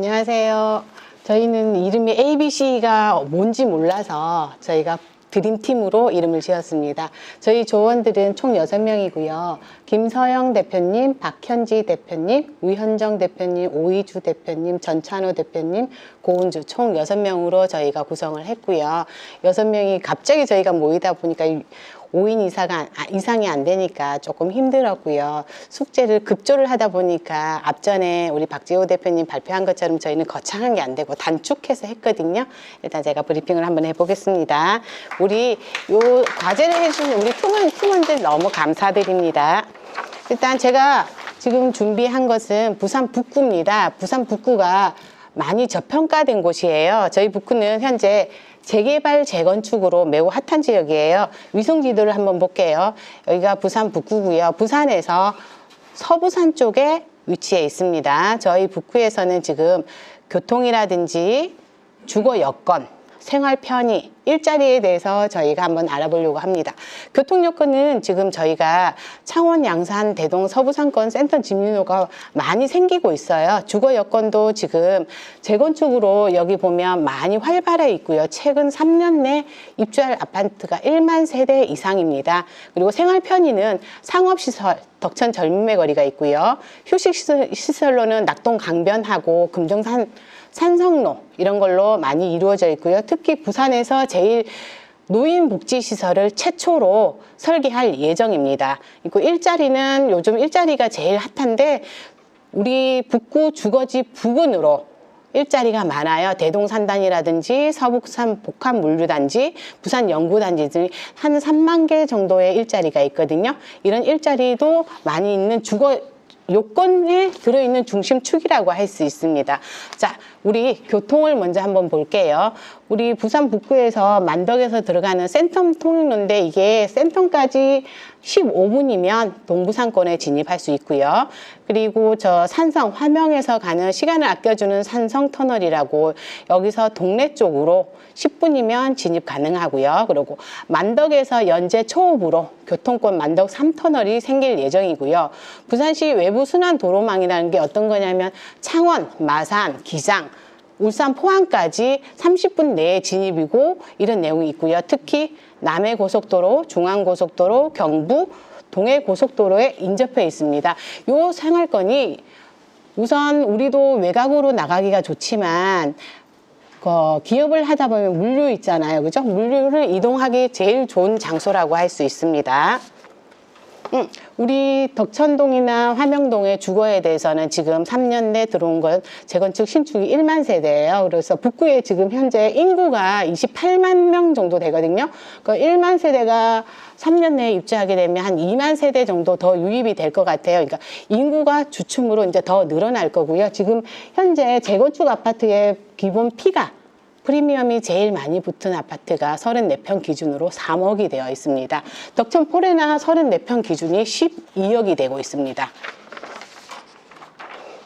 안녕하세요. 저희는 이름이 ABC가 뭔지 몰라서 저희가 드림팀으로 이름을 지었습니다. 저희 조원들은 총 6명이고요. 김서영 대표님, 박현지 대표님, 위현정 대표님, 오이주 대표님, 전찬호 대표님, 고은주 총 6명으로 저희가 구성을 했고요. 6명이 갑자기 저희가 모이다 보니까 5인 이사가, 아, 이상이 안 되니까 조금 힘들었고요. 숙제를 급조를 하다 보니까 앞전에 우리 박지호 대표님 발표한 것처럼 저희는 거창한 게 안 되고 단축해서 했거든요. 일단 제가 브리핑을 한번 해보겠습니다. 우리 요 과제를 해주신 우리 팀원, 팀원들 너무 감사드립니다. 일단 제가 지금 준비한 것은 부산 북구입니다. 부산 북구가 많이 저평가된 곳이에요. 저희 북구는 현재 재개발 재건축으로 매우 핫한 지역이에요. 위성 지도를 한번 볼게요. 여기가 부산 북구고요. 부산에서 서부산 쪽에 위치해 있습니다. 저희 북구에서는 지금 교통이라든지 주거 여건, 생활 편의, 일자리에 대해서 저희가 한번 알아보려고 합니다. 교통 여건은 지금 저희가 창원, 양산, 대동, 서부상권 센터 집유노가 많이 생기고 있어요. 주거 여건도 지금 재건축으로 여기 보면 많이 활발해 있고요. 최근 3년 내 입주할 아파트가 1만 세대 이상입니다. 그리고 생활 편의는 상업시설, 덕천 젊음의 거리가 있고요. 휴식시설로는 낙동 강변하고 금정산 산성로 이런 걸로 많이 이루어져 있고요. 특히 부산에서 제일 노인복지시설을 최초로 설계할 예정입니다. 그리고 일자리는 요즘 일자리가 제일 핫한데 우리 북구 주거지 부근으로 일자리가 많아요. 대동산단이라든지 서북산 복합물류단지, 부산 연구단지 등이 한 3만 개 정도의 일자리가 있거든요. 이런 일자리도 많이 있는 주거 요건에 들어있는 중심축이라고 할 수 있습니다. 자, 우리 교통을 먼저 한번 볼게요. 우리 부산 북구에서 만덕에서 들어가는 센텀 통로인데 이게 센텀까지 15분이면 동부산권에 진입할 수 있고요. 그리고 저 산성 화명에서 가는 시간을 아껴주는 산성 터널이라고 여기서 동래 쪽으로 10분이면 진입 가능하고요. 그리고 만덕에서 연제 초읍으로 교통권 만덕 3터널이 생길 예정이고요. 부산시 외부 순환 도로망이라는 게 어떤 거냐면 창원, 마산, 기장 울산 포항까지 30분 내에 진입이고 이런 내용이 있고요. 특히 남해 고속도로, 중앙 고속도로, 경부, 동해 고속도로에 인접해 있습니다. 요 생활권이 우선 우리도 외곽으로 나가기가 좋지만 그 기업을 하다 보면 물류 있잖아요. 그죠? 물류를 이동하기 제일 좋은 장소라고 할 수 있습니다. 음, 우리 덕천동이나 화명동의 주거에 대해서는 지금 3년 내 들어온 건 재건축 신축이 1만 세대예요. 그래서 북구에 지금 현재 인구가 28만 명 정도 되거든요. 그 1만 세대가 3년 내에 입주하게 되면 한 2만 세대 정도 더 유입이 될 것 같아요. 그러니까 인구가 주춤으로 이제 더 늘어날 거고요. 지금 현재 재건축 아파트의 기본 피가 프리미엄이 제일 많이 붙은 아파트가 34평 기준으로 3억이 되어 있습니다. 덕천 포레나 34평 기준이 12억이 되고 있습니다.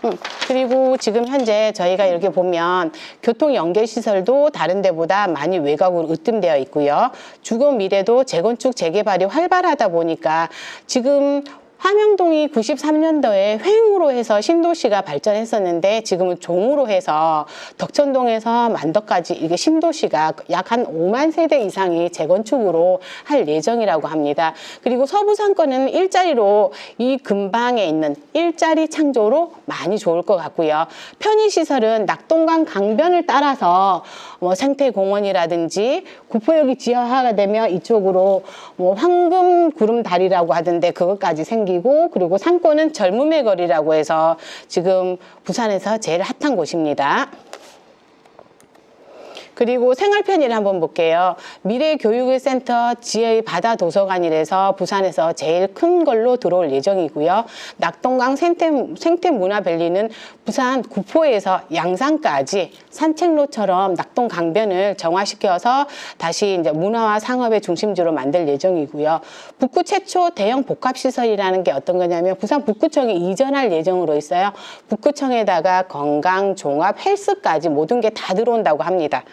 음, 그리고 지금 현재 저희가 이렇게 보면 교통 연계 시설도 다른 데보다 많이 외곽으로 으뜸되어 있고요. 주거 미래도 재건축 재개발이 활발하다 보니까 지금 함영동이 93년도에 횡으로 해서 신도시가 발전했었는데 지금은 종으로 해서 덕천동에서 만덕까지 이게 신도시가 약 한 5만 세대 이상이 재건축으로 할 예정이라고 합니다. 그리고 서부상권은 일자리로 이 근방에 있는 일자리 창조로 많이 좋을 것 같고요. 편의시설은 낙동강 강변을 따라서 뭐 생태공원이라든지 구포역이 지하화가 되면 이쪽으로 뭐 황금 구름다리라고 하던데 그것까지 생기 고 그리고 상권은 젊음의 거리라고 해서 지금 부산에서 제일 핫한 곳입니다. 그리고 생활편의를 한번 볼게요. 미래교육센터 지혜의 바다 도서관이라서 부산에서 제일 큰 걸로 들어올 예정이고요. 낙동강 생태, 생태문화밸리는 부산 구포에서 양산까지 산책로처럼 낙동 강변을 정화시켜서 다시 이제 문화와 상업의 중심지로 만들 예정이고요. 북구 최초 대형 복합시설이라는 게 어떤 거냐면 부산 북구청이 이전할 예정으로 있어요. 북구청에다가 건강, 종합, 헬스까지 모든 게 다 들어온다고 합니다.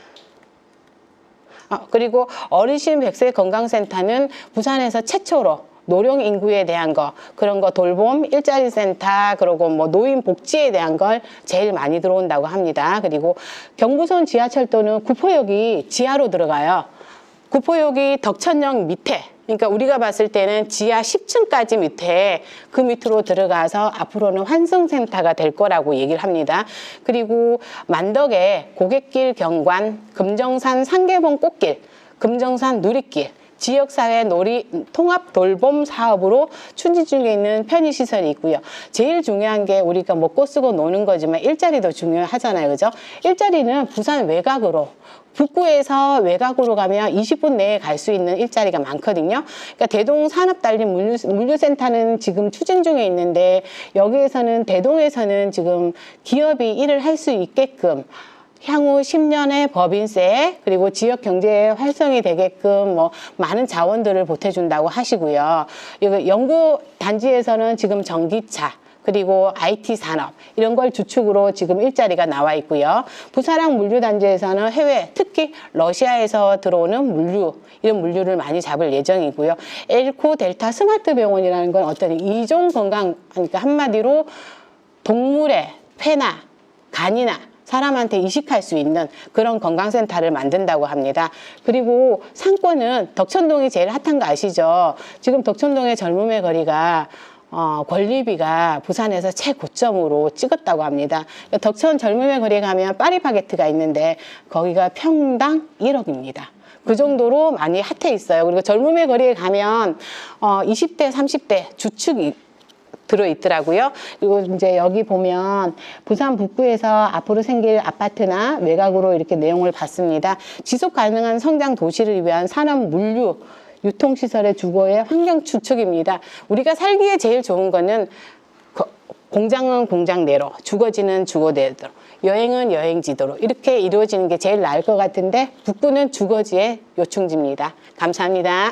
어, 그리고 어르신 백세 건강센터는 부산에서 최초로 노령 인구에 대한 거 그런 거 돌봄 일자리 센터 그리고 뭐 노인 복지에 대한 걸 제일 많이 들어온다고 합니다. 그리고 경부선 지하철도는 구포역이 지하로 들어가요. 구포역이 덕천역 밑에 그러니까 우리가 봤을 때는 지하 10층까지 밑에 그 밑으로 들어가서 앞으로는 환승센터가 될 거라고 얘기를 합니다. 그리고 만덕에 고객길 경관, 금정산 상계봉 꽃길, 금정산 누리길 지역사회 놀이 통합 돌봄 사업으로 추진 중에 있는 편의시설이 있고요. 제일 중요한 게 우리가 먹고 쓰고 노는 거지만 일자리도 중요하잖아요. 그죠? 일자리는 부산 외곽으로 북구에서 외곽으로 가면 20분 내에 갈 수 있는 일자리가 많거든요. 그러니까 대동 산업단림 물류, 물류센터는 지금 추진 중에 있는데 여기에서는 대동에서는 지금 기업이 일을 할 수 있게끔 향후 10년의 법인세 그리고 지역 경제 활성이 되게끔 뭐 많은 자원들을 보태준다고 하시고요. 이거 연구 단지에서는 지금 전기차 그리고 IT 산업 이런 걸 주축으로 지금 일자리가 나와 있고요. 부사랑 물류단지에서는 해외 특히 러시아에서 들어오는 물류 이런 물류를 많이 잡을 예정이고요. 엘코 델타 스마트 병원이라는 건 어떤 이종 건강 그러니까 한마디로 동물의 폐나 간이나 사람한테 이식할 수 있는 그런 건강센터를 만든다고 합니다. 그리고 상권은 덕천동이 제일 핫한 거 아시죠? 지금 덕천동의 젊음의 거리가 어, 권리비가 부산에서 최고점으로 찍었다고 합니다. 덕천 젊음의 거리에 가면 파리바게트가 있는데 거기가 평당 1억입니다. 그 정도로 많이 핫해 있어요. 그리고 젊음의 거리에 가면 어, 20대, 30대 주축이 들어 있더라고요. 그리고 이제 여기 보면 부산 북구에서 앞으로 생길 아파트나 외곽으로 이렇게 내용을 봤습니다. 지속 가능한 성장 도시를 위한 산업 물류 유통시설의 주거의 환경 추측입니다. 우리가 살기에 제일 좋은 거는 거- 공장은 공장대로, 주거지는 주거대로, 여행은 여행지도로 이렇게 이루어지는 게 제일 나을 것 같은데 북구는 주거지의 요충지입니다. 감사합니다.